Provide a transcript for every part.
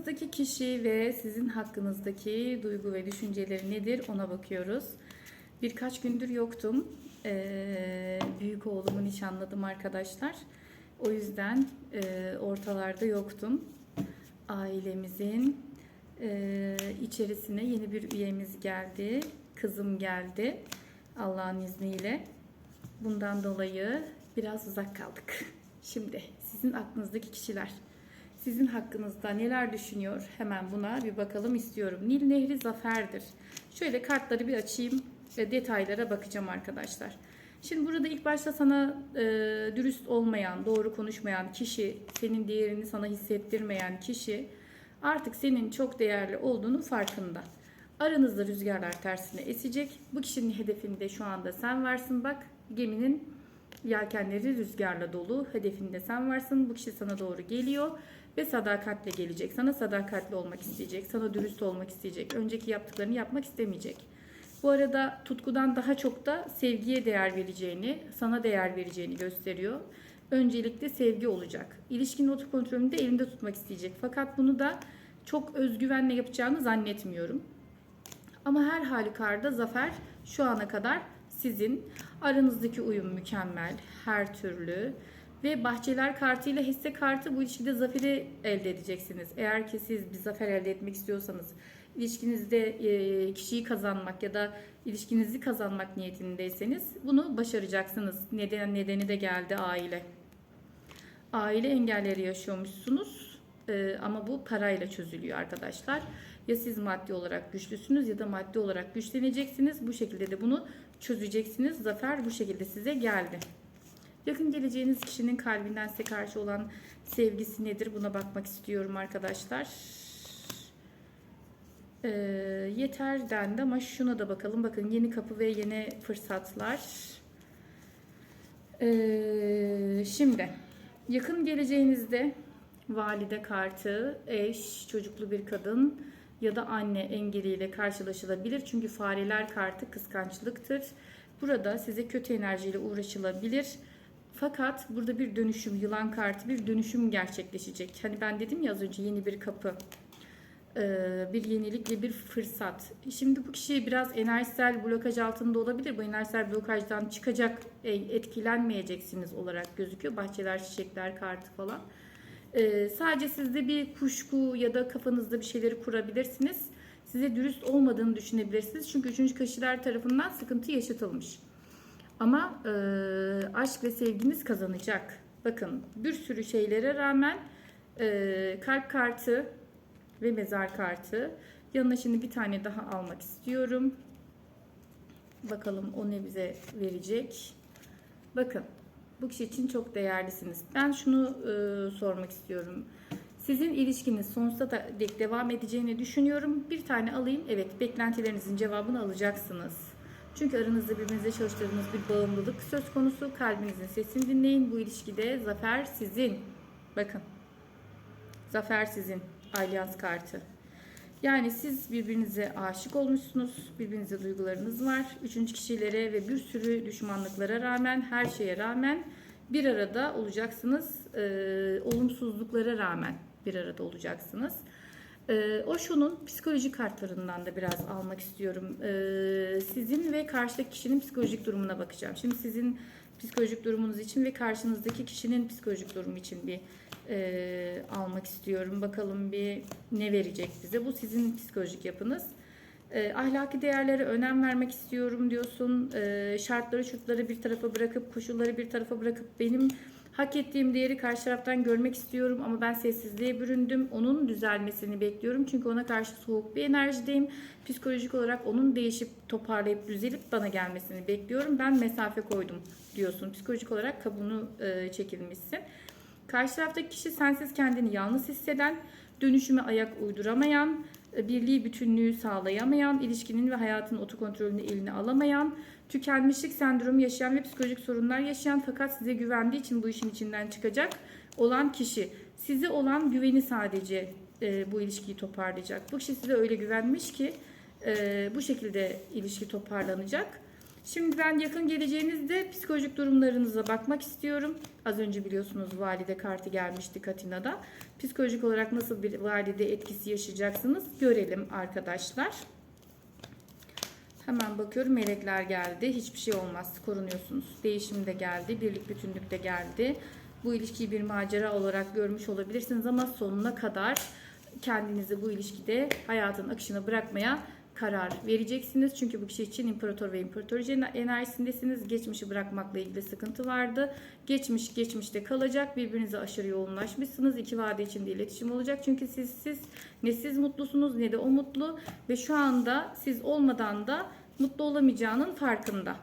Aklınızdaki kişi ve sizin hakkınızdaki duygu ve düşünceleri nedir ona bakıyoruz. Birkaç gündür yoktum. Ee, büyük oğlumu nişanladım arkadaşlar. O yüzden e, ortalarda yoktum. Ailemizin e, içerisine yeni bir üyemiz geldi. Kızım geldi. Allah'ın izniyle. Bundan dolayı biraz uzak kaldık. Şimdi sizin aklınızdaki kişiler sizin hakkınızda neler düşünüyor? Hemen buna bir bakalım istiyorum. Nil Nehri zaferdir. Şöyle kartları bir açayım ve detaylara bakacağım arkadaşlar. Şimdi burada ilk başta sana e, dürüst olmayan, doğru konuşmayan kişi, senin değerini sana hissettirmeyen kişi artık senin çok değerli olduğunu farkında. Aranızda rüzgarlar tersine esecek. Bu kişinin hedefinde şu anda sen varsın. Bak geminin yelkenleri rüzgarla dolu. Hedefinde sen varsın. Bu kişi sana doğru geliyor ve sadakatle gelecek. Sana sadakatli olmak isteyecek. Sana dürüst olmak isteyecek. Önceki yaptıklarını yapmak istemeyecek. Bu arada tutkudan daha çok da sevgiye değer vereceğini, sana değer vereceğini gösteriyor. Öncelikle sevgi olacak. İlişkinin otokontrolünü de elinde tutmak isteyecek. Fakat bunu da çok özgüvenle yapacağını zannetmiyorum. Ama her halükarda zafer şu ana kadar sizin. Aranızdaki uyum mükemmel, her türlü. Ve bahçeler kartı ile hisse kartı bu ilişkide zaferi elde edeceksiniz. Eğer ki siz bir zafer elde etmek istiyorsanız, ilişkinizde e, kişiyi kazanmak ya da ilişkinizi kazanmak niyetindeyseniz bunu başaracaksınız. Neden nedeni de geldi aile. Aile engelleri yaşıyormuşsunuz e, ama bu parayla çözülüyor arkadaşlar. Ya siz maddi olarak güçlüsünüz ya da maddi olarak güçleneceksiniz. Bu şekilde de bunu çözeceksiniz. Zafer bu şekilde size geldi. Yakın geleceğiniz kişinin kalbinden size karşı olan sevgisi nedir? Buna bakmak istiyorum arkadaşlar. Ee, yeter dendi ama şuna da bakalım. Bakın yeni kapı ve yeni fırsatlar. Ee, şimdi yakın geleceğinizde valide kartı, eş, çocuklu bir kadın ya da anne engeliyle karşılaşılabilir. Çünkü fareler kartı kıskançlıktır. Burada size kötü enerjiyle uğraşılabilir. Fakat burada bir dönüşüm, yılan kartı bir dönüşüm gerçekleşecek. Hani ben dedim ya az önce yeni bir kapı, e, bir yenilik ve bir fırsat. Şimdi bu kişi biraz enerjisel blokaj altında olabilir. Bu enerjisel blokajdan çıkacak, e, etkilenmeyeceksiniz olarak gözüküyor. Bahçeler, çiçekler kartı falan. E, sadece sizde bir kuşku ya da kafanızda bir şeyleri kurabilirsiniz. Size dürüst olmadığını düşünebilirsiniz. Çünkü üçüncü kişiler tarafından sıkıntı yaşatılmış. Ama e, aşk ve sevginiz kazanacak. Bakın bir sürü şeylere rağmen e, kalp kartı ve mezar kartı. Yanına şimdi bir tane daha almak istiyorum. Bakalım o ne bize verecek. Bakın bu kişi için çok değerlisiniz. Ben şunu e, sormak istiyorum. Sizin ilişkiniz sonsuza dek devam edeceğini düşünüyorum. Bir tane alayım. Evet beklentilerinizin cevabını alacaksınız. Çünkü aranızda birbirinize çalıştırdığınız bir bağımlılık söz konusu. Kalbinizin sesini dinleyin. Bu ilişkide zafer sizin. Bakın. Zafer sizin. Alyans kartı. Yani siz birbirinize aşık olmuşsunuz. Birbirinize duygularınız var. Üçüncü kişilere ve bir sürü düşmanlıklara rağmen, her şeye rağmen bir arada olacaksınız. Ee, olumsuzluklara rağmen bir arada olacaksınız. Ee, Osho'nun psikolojik kartlarından da biraz almak istiyorum. Ee, sizin ve karşıdaki kişinin psikolojik durumuna bakacağım. Şimdi sizin psikolojik durumunuz için ve karşınızdaki kişinin psikolojik durumu için bir e, almak istiyorum. Bakalım bir ne verecek bize. Bu sizin psikolojik yapınız. E, ahlaki değerlere önem vermek istiyorum diyorsun. E, şartları şurtları bir tarafa bırakıp koşulları bir tarafa bırakıp benim hak ettiğim değeri karşı taraftan görmek istiyorum ama ben sessizliğe büründüm. Onun düzelmesini bekliyorum. Çünkü ona karşı soğuk bir enerjideyim. Psikolojik olarak onun değişip toparlayıp düzelip bana gelmesini bekliyorum. Ben mesafe koydum diyorsun. Psikolojik olarak kabuğunu e, çekilmişsin. Karşı taraftaki kişi sensiz kendini yalnız hisseden, dönüşüme ayak uyduramayan, e, birliği bütünlüğü sağlayamayan, ilişkinin ve hayatın otokontrolünü eline alamayan, tükenmişlik sendromu yaşayan ve psikolojik sorunlar yaşayan fakat size güvendiği için bu işin içinden çıkacak olan kişi. Size olan güveni sadece e, bu ilişkiyi toparlayacak. Bu kişi size öyle güvenmiş ki e, bu şekilde ilişki toparlanacak. Şimdi ben yakın geleceğinizde psikolojik durumlarınıza bakmak istiyorum. Az önce biliyorsunuz valide kartı gelmişti Katina'da. Psikolojik olarak nasıl bir valide etkisi yaşayacaksınız görelim arkadaşlar. Hemen bakıyorum melekler geldi. Hiçbir şey olmaz. Korunuyorsunuz. Değişim de geldi. Birlik bütünlük de geldi. Bu ilişkiyi bir macera olarak görmüş olabilirsiniz ama sonuna kadar kendinizi bu ilişkide hayatın akışına bırakmaya karar vereceksiniz. Çünkü bu kişi için imparator ve imparatoriçe enerjisindesiniz. Geçmişi bırakmakla ilgili sıkıntı vardı. Geçmiş geçmişte kalacak. Birbirinize aşırı yoğunlaşmışsınız. İki vade içinde iletişim olacak. Çünkü siz siz ne siz mutlusunuz ne de o mutlu ve şu anda siz olmadan da mutlu olamayacağının farkında.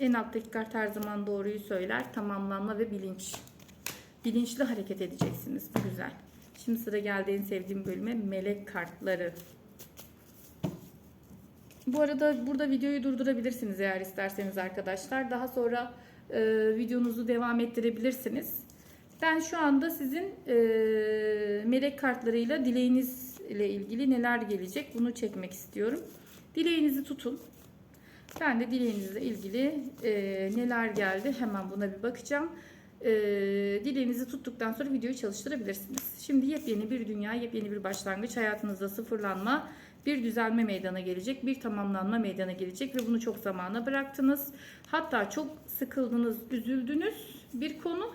En alttaki kart her zaman doğruyu söyler. Tamamlanma ve bilinç. Bilinçli hareket edeceksiniz. Bu güzel. Şimdi sıra geldi en sevdiğim bölüme melek kartları. Bu arada burada videoyu durdurabilirsiniz eğer isterseniz arkadaşlar. Daha sonra e, videonuzu devam ettirebilirsiniz. Ben şu anda sizin e, melek kartlarıyla dileğinizle ilgili neler gelecek bunu çekmek istiyorum. Dileğinizi tutun. Ben de dileğinizle ilgili e, neler geldi hemen buna bir bakacağım. E, dileğinizi tuttuktan sonra videoyu çalıştırabilirsiniz. Şimdi yepyeni bir dünya, yepyeni bir başlangıç, hayatınızda sıfırlanma, bir düzelme meydana gelecek, bir tamamlanma meydana gelecek ve bunu çok zamana bıraktınız. Hatta çok sıkıldınız, üzüldünüz bir konu.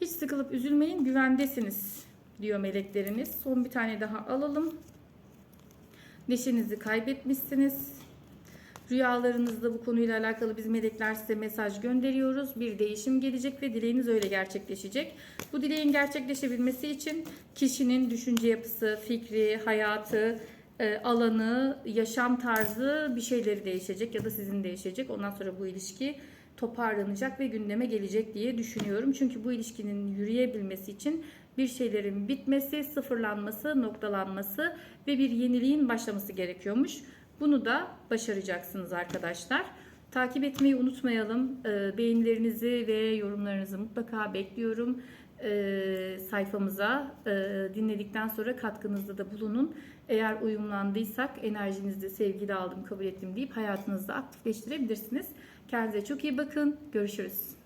Hiç sıkılıp üzülmeyin, güvendesiniz diyor melekleriniz. Son bir tane daha alalım. Neşenizi kaybetmişsiniz. Rüyalarınızda bu konuyla alakalı biz melekler size mesaj gönderiyoruz. Bir değişim gelecek ve dileğiniz öyle gerçekleşecek. Bu dileğin gerçekleşebilmesi için kişinin düşünce yapısı, fikri, hayatı, e, alanı, yaşam tarzı bir şeyleri değişecek ya da sizin değişecek. Ondan sonra bu ilişki toparlanacak ve gündeme gelecek diye düşünüyorum. Çünkü bu ilişkinin yürüyebilmesi için bir şeylerin bitmesi, sıfırlanması, noktalanması ve bir yeniliğin başlaması gerekiyormuş. Bunu da başaracaksınız arkadaşlar. Takip etmeyi unutmayalım. E, beğenilerinizi ve yorumlarınızı mutlaka bekliyorum. E, sayfamıza e, dinledikten sonra katkınızda da bulunun. Eğer uyumlandıysak enerjinizde sevgili aldım, kabul ettim deyip hayatınızda aktifleştirebilirsiniz. Kendinize çok iyi bakın. Görüşürüz.